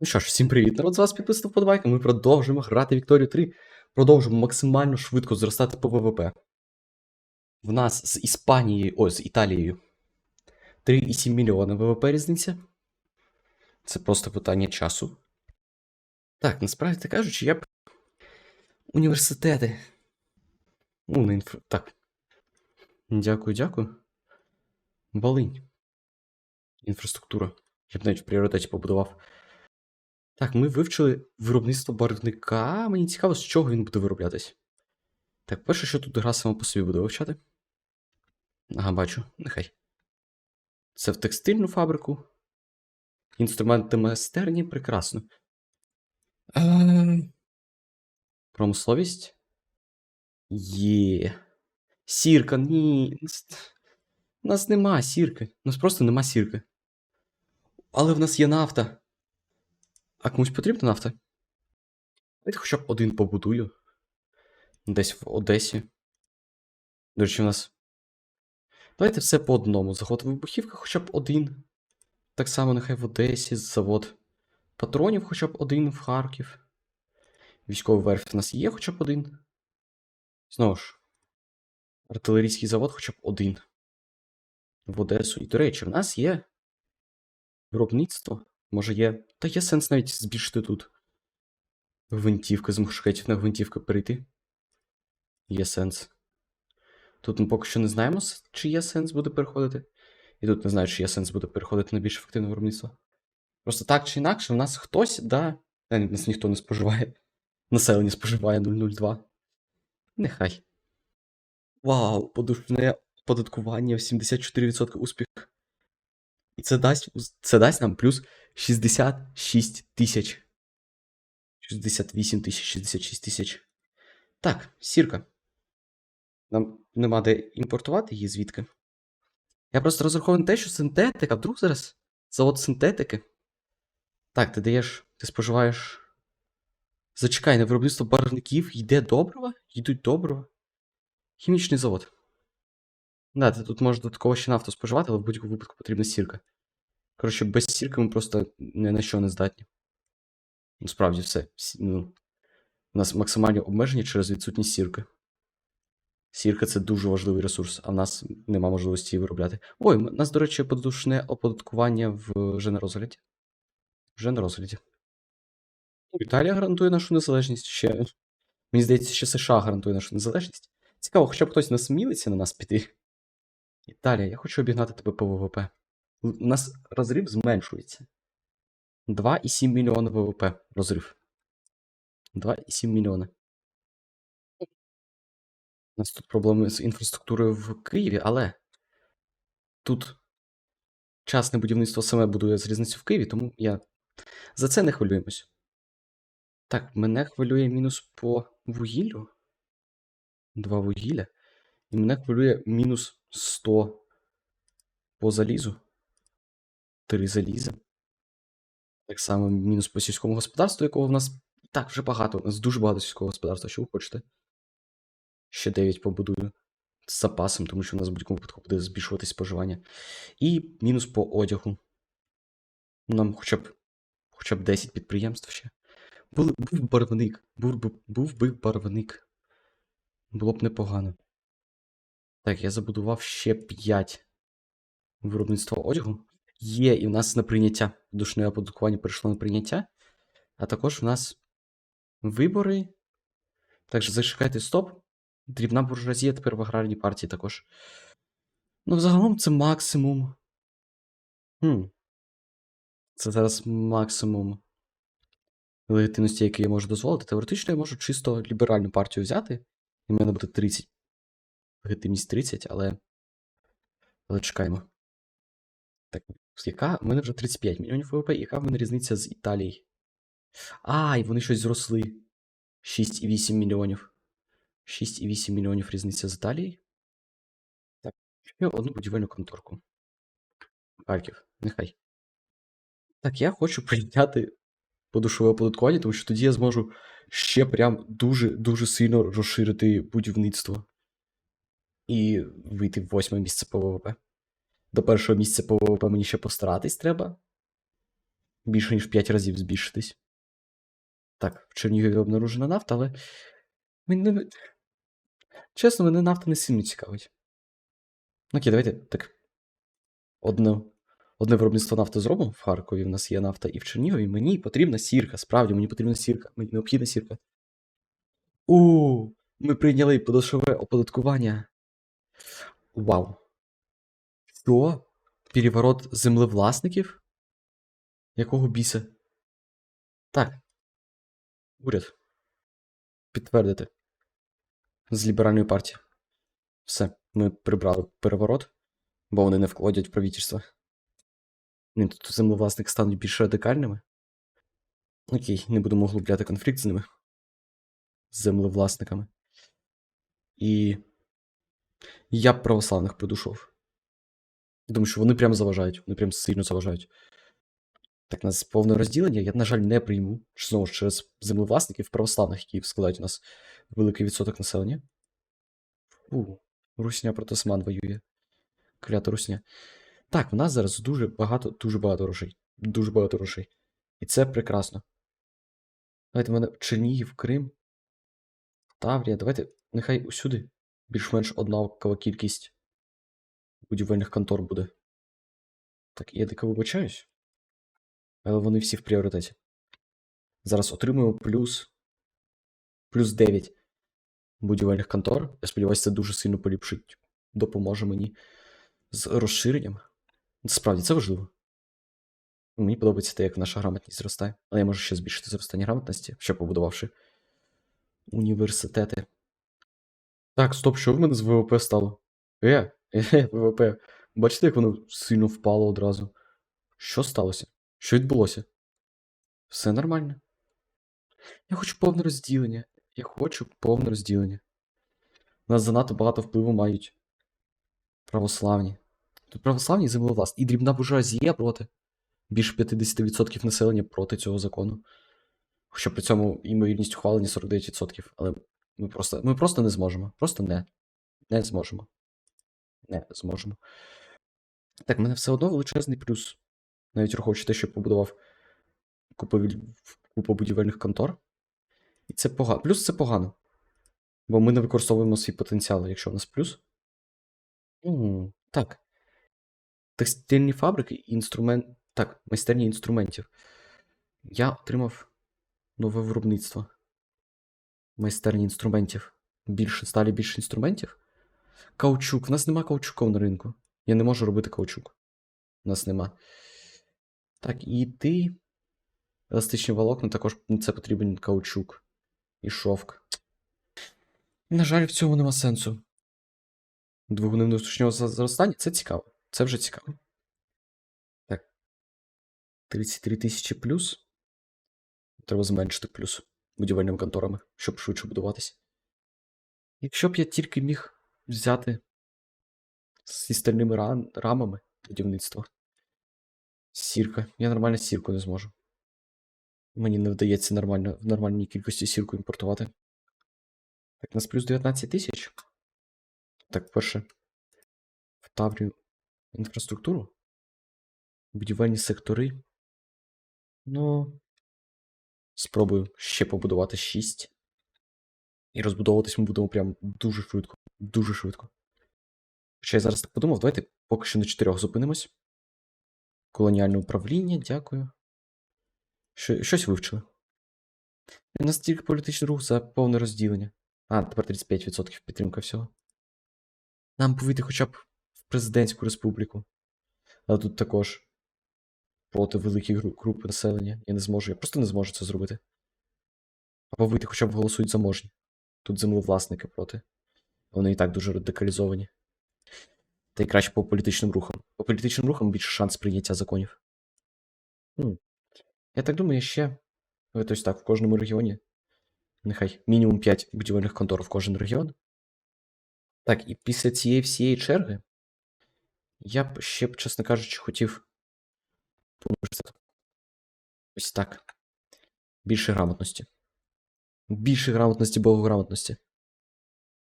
Ну що ж, всім привіт, народ, з вас підписав подбайка. Ми продовжуємо грати Вікторію 3. Продовжуємо максимально швидко зростати по ВВП. В нас з Іспанією, ой, з Італією 3,7 мільйона ВВП різниця. Це просто питання часу. Так, насправді кажучи, я б. Університети. Ну, не інфра... Так. Дякую, дякую. Волинь. Інфраструктура. Я б навіть в пріоритеті побудував. Так, ми вивчили виробництво барвника. Мені цікаво, з чого він буде вироблятись. Так, перше, що тут гра сама по собі буде вивчати. Ага, бачу, нехай. Це в текстильну фабрику. Інструменти майстерні, прекрасно. Е, Промисловість. Є. Сірка, ні. У нас нема сірки. У нас просто нема сірки. Але в нас є нафта. А комусь потрібна нафта? Давайте хоча б один побудую. Десь в Одесі. До речі, у нас. Давайте все по одному. Завод вибухівка хоча б один. Так само нехай в Одесі, завод патронів хоча б один в Харків. Військовий верф у нас є хоча б один. Знову ж. Артилерійський завод хоча б один. В Одесу. І, до речі, в нас є виробництво. Може є. Та є сенс навіть збільшити тут. Гвинтівка, з мушкетів на гвинтівку перейти. Є сенс. Тут ми поки що не знаємо, чи є сенс буде переходити. І тут не знаю, чи є сенс буде переходити на більш ефективне виробництво. Просто так чи інакше, в нас хтось, да. Нас ніхто не споживає. Населення споживає 002. Нехай. Вау, подушне оподаткування в 74% успіх. І це дасть, це дасть нам плюс 66 тисяч. 68 тисяч, 66 тисяч. Так, сірка. Нам нема де імпортувати її звідки. Я просто розраховую на те, що синтетика, вдруг зараз завод синтетики. Так, ти даєш, ти споживаєш. Зачекай, на виробництво барвників йде добрива? Йдуть добрива. Хімічний завод. Да, ти тут можеш додатково ще нафту споживати, але в будь-якому випадку потрібна сірка. Коротше, без сірки ми просто ні на що не здатні. Насправді все. Ну, у нас максимальні обмеження через відсутність сірки. Сірка це дуже важливий ресурс, а в нас нема можливості її виробляти. Ой, у нас, до речі, подушне оподаткування в вже на розгляді. Вже на розгляді. Ну, Італія гарантує нашу незалежність ще. Мені здається, ще США гарантує нашу незалежність. Цікаво, хоча б хтось насмілиться на нас піти. Італія, я хочу обігнати тебе по ВВП. У нас розрив зменшується. 2,7 мільйона ВВП розрив. 2,7 мільйона. У нас тут проблеми з інфраструктурою в Києві, але тут частне будівництво саме будує залізницю в Києві, тому я за це не хвилюємось. Так, мене хвилює мінус по вугіллю. Два вугілля. І мене хвилює мінус 100 по залізу. Три заліза. Так само мінус по сільському господарству, якого в нас так вже багато. У нас дуже багато сільського господарства. Що ви хочете? Ще 9 побудую з запасом, тому що у нас в будь-якому випадку буде збільшуватись споживання. І мінус по одягу. Нам хоча б хоча б 10 підприємств ще. Був, був барвник. Був, був би барвник. Було б непогано. Так, я забудував ще 5 виробництва одягу. Є, і в нас на прийняття. Душне оподаткування перейшло на прийняття. А також в нас вибори. Так що зачекайте, стоп. Дрібна буржуазія тепер в аграрній партії також. Ну, взагалом це максимум. Хм. Це зараз максимум легітимності, який я можу дозволити. Теоретично я можу чисто ліберальну партію взяти. І в мене буде 30. Легітимність 30, але. Але чекаємо. Так, яка? У мене вже 35 мільйонів ВВП, яка в мене різниця з Італією? А, і вони щось зросли. 6,8 мільйонів. 6,8 мільйонів різниця з Італією. Так, ще одну будівельну конторку. Харків, нехай. Так, я хочу прийняти подушове оподаткування, тому що тоді я зможу ще прям дуже-дуже сильно розширити будівництво. І вийти в восьме місце по ВВП. До першого місця по ВВП мені ще постаратись треба. більше ніж 5 разів збільшитись. Так, в Чернігові обнаружена нафта, але. Мені. Чесно, мене нафта не сильно цікавить. Окей, давайте так. Одне, одне виробництво нафти зробимо в Харкові. В нас є нафта і в Чернігові. Мені потрібна сірка. Справді, мені потрібна сірка. Мені необхідна сірка. У, ми прийняли подошове оподаткування. Вау. Що? Переворот землевласників? Якого біса? Так. Уряд. Підтвердити. З ліберальної партії. Все, ми прибрали переворот, бо вони не вкладять в правительство. Ні, тут землевласники стануть більш радикальними. Окей, не будемо углубляти конфлікт з ними. З землевласниками. І. Я б православних придушов. Думаю, що вони прям заважають. Вони прям сильно заважають. Так, нас повне розділення, я, на жаль, не прийму. Знову ж через землевласників православних, які складають у нас великий відсоток населення. Фу, Русня проти осман воює. Клята Русня. Так, в нас зараз дуже багато, дуже багато грошей. Дуже багато грошей. І це прекрасно. Давайте в мене Чернігів, Крим, Таврія. Давайте, нехай усюди більш-менш однакова кількість будівельних контор буде. Так, я дико вибачаюсь. Але вони всі в пріоритеті. Зараз отримуємо плюс. Плюс 9 будівельних контор. Я сподіваюся, це дуже сильно поліпшить, допоможе мені з розширенням. Справді, це важливо. Мені подобається те, як наша грамотність зростає. Але я можу ще збільшити зростання грамотності, ще побудувавши університети. Так, стоп, що в мене з ВВП стало? Е, е, ВВП. Бачите, як воно сильно впало одразу. Що сталося? Що відбулося? Все нормально. Я хочу повне розділення. Я хочу повне розділення. Нас занадто багато впливу мають православні. Тут православні землевласні. І дрібна буржуазія проти. Більше 50% населення проти цього закону. Хоча при цьому ймовірність ухвалення 49%. Але ми просто, ми просто не зможемо. Просто не. Не зможемо. Не зможемо. Так, в мене все одно величезний плюс. Навіть враховуючи те, що побудував купу, будівельних контор. І це погано. Плюс це погано. Бо ми не використовуємо свій потенціал, якщо в нас плюс. М, так. Текстильні фабрики і інструмент. Так, майстерні інструментів. Я отримав нове виробництво. Майстерні інструментів. Більше сталі більше інструментів. Каучук. У нас нема каучуку на ринку. Я не можу робити каучук. У нас нема. Так, і ти. Еластичні волокна також це потрібен каучук і шовк. На жаль, в цьому нема сенсу. Двигуни внутрішнього зростання це цікаво. Це вже цікаво. Так. 33 тисячі плюс. Треба зменшити плюс будівельними конторами, щоб швидше будуватися. Якщо б я тільки міг взяти зі стальними ран- рамами будівництво. Сірка. Я нормально сірку не зможу. Мені не вдається нормально, в нормальній кількості сірку імпортувати. Так, у нас плюс 19 тисяч. Так, перше. В Таврію інфраструктуру. Будівельні сектори. Ну. Спробую ще побудувати 6. І розбудовуватись ми будемо прям дуже швидко. Дуже швидко. Хоча я зараз так подумав, давайте поки що на 4 зупинимось. Колоніальне управління, дякую. Що, щось вивчили. У нас тільки політичний рух за повне розділення. А, тепер 35% підтримка всього. Нам вийти хоча б в президентську республіку. Але тут також проти великих груп населення. Я не зможу. Я просто не зможу це зробити. Або вийти хоча б голосують заможні. Тут землевласники проти. Вони і так дуже радикалізовані. Та й краще по політичним рухам. По політичним рухам більше шанс прийняття законів. Хм. Я так думаю, ще. Ось так, в кожному регіоні. Нехай мінімум 5 будівельних контор в кожен регіон. Так, і після цієї всієї черги я б ще б, чесно кажучи, хотів. По університету. Ось так. Більше грамотності. Більше грамотності, богограмотності.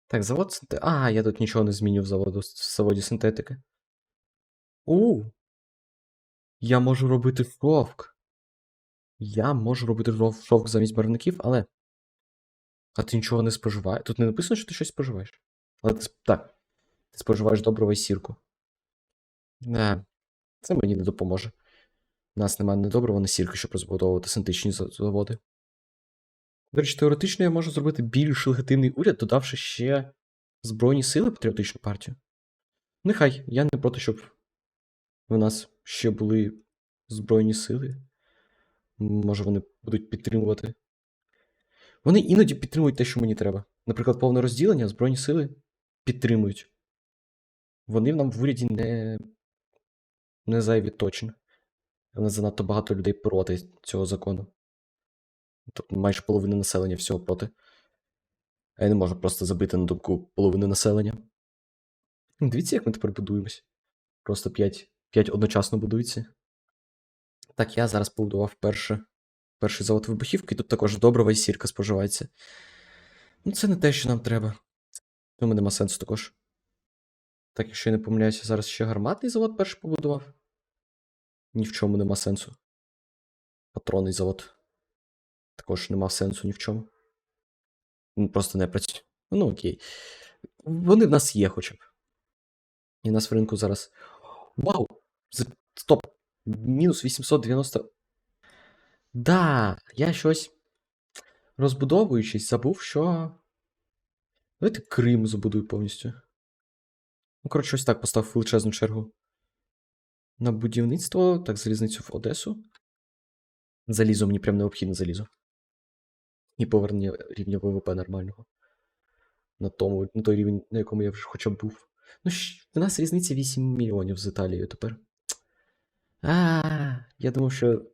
Так, завод синтетики. А, я тут нічого не зміню в заводу в заводі синтетики. У. Я можу робити шовк. Я можу робити шовк замість барвників, але. А ти нічого не споживаєш. Тут не написано, що ти щось споживаєш. Але ти так. Ти споживаєш доброго і сірку. Не, це мені не допоможе. У нас немає ні доброго, ні сірки, щоб розбудовувати синтетичні заводи. До речі, теоретично я можу зробити більш легітимний уряд, додавши ще Збройні сили патріотичну партію. Нехай, я не проти, щоб у нас ще були Збройні сили. Може, вони будуть підтримувати. Вони іноді підтримують те, що мені треба. Наприклад, повне розділення Збройні сили підтримують. Вони нам в уряді не, не зайві точно. Нас занадто багато людей проти цього закону. Тобто майже половина населення всього проти. А я не можу просто забити на думку половини населення. Дивіться, як ми тепер будуємось. Просто 5, 5 одночасно будується. Так, я зараз побудував перше, перший завод вибухівки, тут також доброва і сірка споживається. Ну, це не те, що нам треба. Тому нема сенсу також. Так, якщо я не помиляюся, зараз ще гарматний завод перший побудував. Ні в чому нема сенсу. Патронний завод. Також нема сенсу ні в чому. Просто не працює. Ну, окей. Вони в нас є хоча б. І в нас в ринку зараз. Вау! Стоп! Мінус 890. Да, я щось. Розбудовуючись, забув, що. Давайте Крим забудую повністю. Ну, коротше, ось так поставив величезну чергу. На будівництво, так, залізницю в Одесу. Залізо, мені прям необхідно залізо. І повернення рівня ВВП нормального. На тому, на той рівень, на якому я вже хоча б був. Ну, в нас різниця 8 мільйонів з Італією тепер. А, я думав, що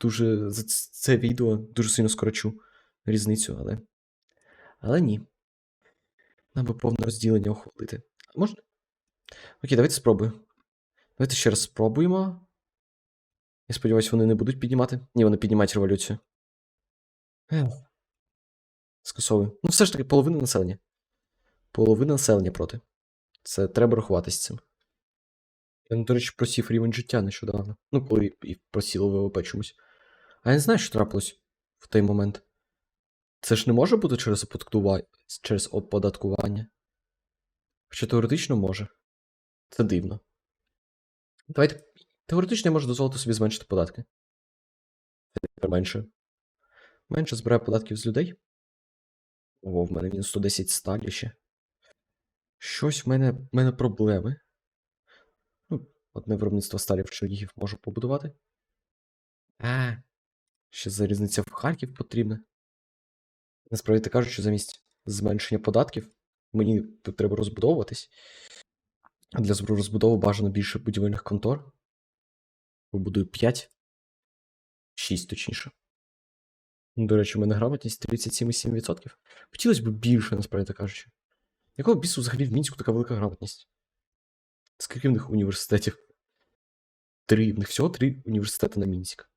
дуже за це відео дуже сильно скорочу різницю, але. Але ні. Нам би повне розділення ухвалити. Можна? Окей, давайте спробую. Давайте ще раз спробуємо. Я сподіваюся, вони не будуть піднімати. Ні, вони піднімають революцію. Скасовую. Ну, все ж таки, половина населення. Половина населення проти. Це треба рахуватися цим. Я, ну, до речі, просів рівень життя нещодавно. Ну, коли і просіло ВВП чомусь. А я не знаю, що трапилось в той момент. Це ж не може бути через оподаткування. Через оподаткування. Хоча теоретично може. Це дивно. Давайте. Теоретично я можу дозволити собі зменшити податки. Тепер менше. Менше збираю податків з людей. О, в мене мінус 110 сталі ще. Щось в мене, в мене проблеми. Ну, одне виробництво сталі в Чернігів можу побудувати. А, ще залізниця в Харків потрібна. Насправді кажучи, замість зменшення податків мені тут треба розбудовуватись. Для розбудови бажано більше будівельних контор. Побудую 5. 6 точніше. До речі, у мене грамотність 37,7%. Хотілося б більше, насправді кажучи. Якого бісу взагалі в Мінську така велика грамотність? Скільки в них університетів? Три. В них всього три університети на Мінськ.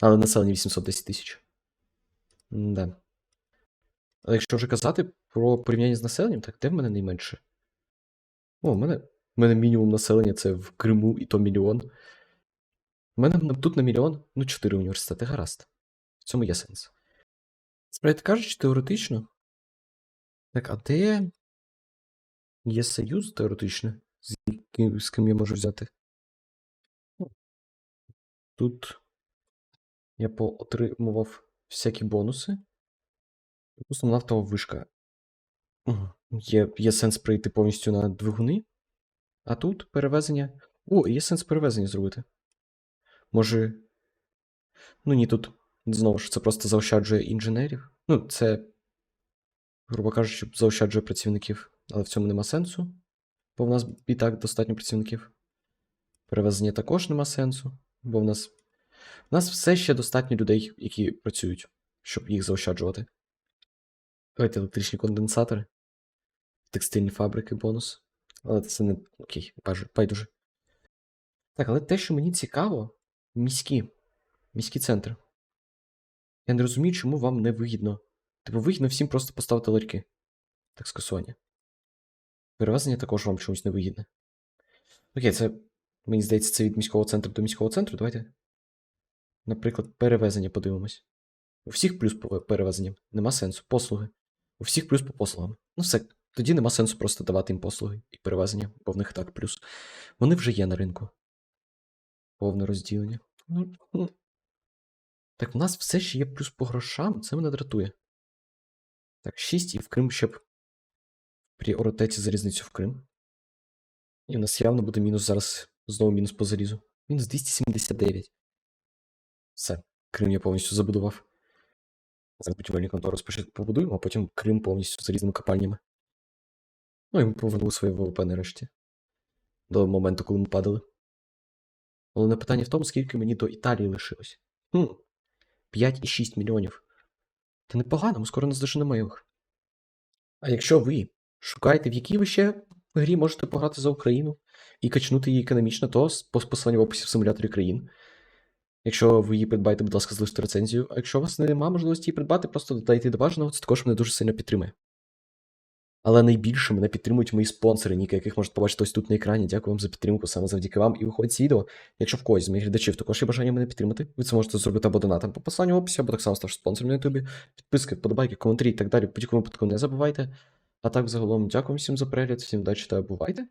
Але населення 810 тисяч. Але якщо вже казати про порівняння з населенням, так де в мене найменше? О, в мене, в мене мінімум населення це в Криму, і то мільйон. У мене тут на мільйон, ну, 4 університети, гаразд. В цьому є сенс. Справді кажучи, теоретично. Так, а де є союз теоретично, з ким, з ким я можу взяти? Ну, Тут я поотримував всякі бонуси. Допустимо, нафтова вишка. Є, є сенс прийти повністю на двигуни. А тут перевезення. О, є сенс перевезення зробити. Може. Ну ні, тут знову ж це просто заощаджує інженерів. Ну, це, грубо кажучи, заощаджує працівників, але в цьому нема сенсу. Бо в нас і так достатньо працівників. Перевезення також нема сенсу, бо в нас. В нас все ще достатньо людей, які працюють, щоб їх заощаджувати. Давайте електричні конденсатори, текстильні фабрики, бонус. Але це не. Окей, байдуже. Так, але те, що мені цікаво, міські. Міський центр. Я не розумію, чому вам не вигідно. Типу, вигідно всім просто поставити ларьки. Так, скасування. Перевезення також вам чомусь не вигідне. Окей, це. Мені здається, це від міського центру до міського центру. Давайте. Наприклад, перевезення подивимось. У всіх плюс по перевезенням. Нема сенсу. Послуги. У всіх плюс по послугам. Ну все, тоді нема сенсу просто давати їм послуги і перевезення, бо в них так плюс. Вони вже є на ринку. Повне розділення. Ну, ну. Так в нас все ще є плюс по грошам, це мене дратує. Так, 6 і в Крим ще б пріоритеті за різницю в Крим. І в нас явно буде мінус зараз. Знову мінус по залізу. Мінус 279. Все. Крим я повністю забудував. Зараз будівельні контори спочатку побудуємо, а потім Крим повністю з різними копальнями. Ну і ми повернули своє ВВП нарешті. До моменту, коли ми падали. Головне питання в тому, скільки мені до Італії лишилось. Хм. 5,6 мільйонів. Та непогано, ми скоро наздоженемо їх. А якщо ви шукаєте, в якій ви ще грі можете пограти за Україну і качнути її економічно, то по посиланню в описі в симуляторі країн. Якщо ви її придбаєте, будь ласка, залиште рецензію. А якщо у вас немає можливості її придбати, просто додайте до бажаного, це також мене дуже сильно підтримує. Але найбільше мене підтримують мої спонсори, ніки, яких можете побачити ось тут на екрані. Дякую вам за підтримку, саме завдяки вам. І виходить це відео. Якщо в когось з моїх глядачів також є бажання мене підтримати, ви це можете зробити або донатом по посланню в описі, або так само ставши спонсором на ютубі. Підписки, подобайки, коментарі і так далі. Будь-якому випадку не забувайте. А так, загалом, дякую всім за перегляд, всім удачі та бувайте.